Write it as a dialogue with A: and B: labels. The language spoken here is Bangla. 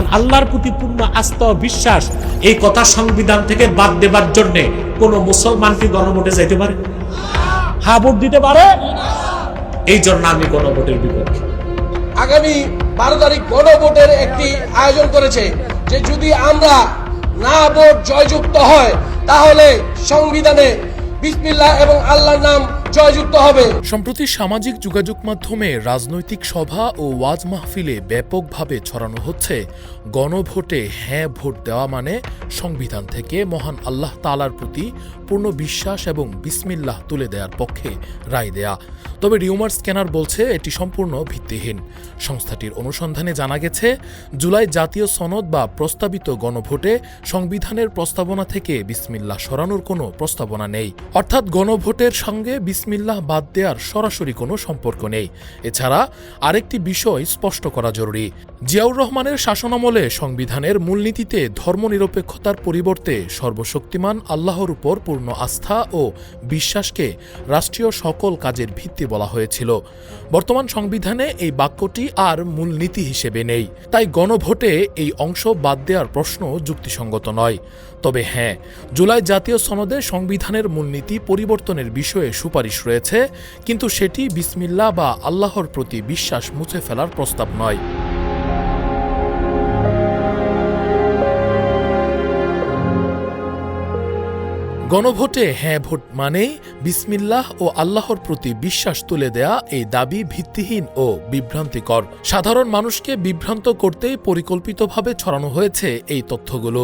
A: এখন আল্লাহর প্রতি পূর্ণ আস্থা বিশ্বাস, এই কথা সংবিধান থেকে বাদ দেবার জন্য কোন মুসলমান কি গণভোটে যাইতে পারে? হা ভোট দিতে পারে। এই জন্য আমি গণভোটের বিপক্ষে।
B: আগামী বারো তারিখ গণভোটের একটি আয়োজন করেছে, যে যদি আমরা না ভোট জয়যুক্ত হয়, তাহলে সংবিধানে বিসমিল্লাহ এবং আল্লাহর নাম জয়যুক্ত হবে।
C: সম্প্রতি সামাজিক যোগাযোগ মাধ্যমে রাজনৈতিক সভা ও ওয়াজ মাহফিলে ব্যাপকভাবে ছড়ানো হচ্ছে। গণভোটে হ্যাঁ ভোট দেওয়া মানে সংবিধান থেকে মহান আল্লাহ তালার প্রতি পূর্ণ বিশ্বাস এবং বিসমিল্লাহ তুলে দেওয়ার পক্ষে রায় দেয়া। তবে রিউমার স্ক্যানার বলছে, এটি সম্পূর্ণ ভিত্তিহীন। সংস্থাটির অনুসন্ধানে জানা গেছে, জুলাই জাতীয় সনদ বা প্রস্তাবিত গণভোটে সংবিধানের প্রস্তাবনা থেকে বিসমিল্লাহ সরানোর কোনো প্রস্তাবনা নেই। অর্থাৎ গণভোটের সঙ্গে বিসমিল্লাহ বাদ দেওয়ার সরাসরি কোনো সম্পর্ক নেই। এছাড়া আরেকটি বিষয় স্পষ্ট করা জরুরি। জিয়াউর রহমানের শাসনামলে সংবিধানের মূলনীতিতে ধর্মনিরপেক্ষতার পরিবর্তে সর্বশক্তিমান আল্লাহর উপর পূর্ণ আস্থা ও বিশ্বাসকে রাষ্ট্রীয় সকল কাজের ভিত্তি বলা হয়েছিল। বর্তমান সংবিধানে এই বাক্যটি আর মূলনীতি হিসেবে নেই। তাই গণভোটে এই অংশ বাদ দেওয়ার প্রশ্ন যুক্তিসঙ্গত নয়। তবে হ্যাঁ জুলাই জাতীয় সনদে সংবিধানের মূলনীতি পরিবর্তনের বিষয়ে সুপারিশ রয়েছে, কিন্তু সেটি বিসমিল্লা বা আল্লাহর প্রতি বিশ্বাস মুছে ফেলার প্রস্তাব নয়। গণভোটে হ্যাঁ ভোট মানেই বিসমিল্লাহ ও আল্লাহর প্রতি বিশ্বাস তুলে দেয়া এই দাবি ভিত্তিহীন ও বিভ্রান্তিকর। সাধারণ মানুষকে বিভ্রান্ত করতেই পরিকল্পিতভাবে ছড়ানো হয়েছে এই তথ্যগুলো।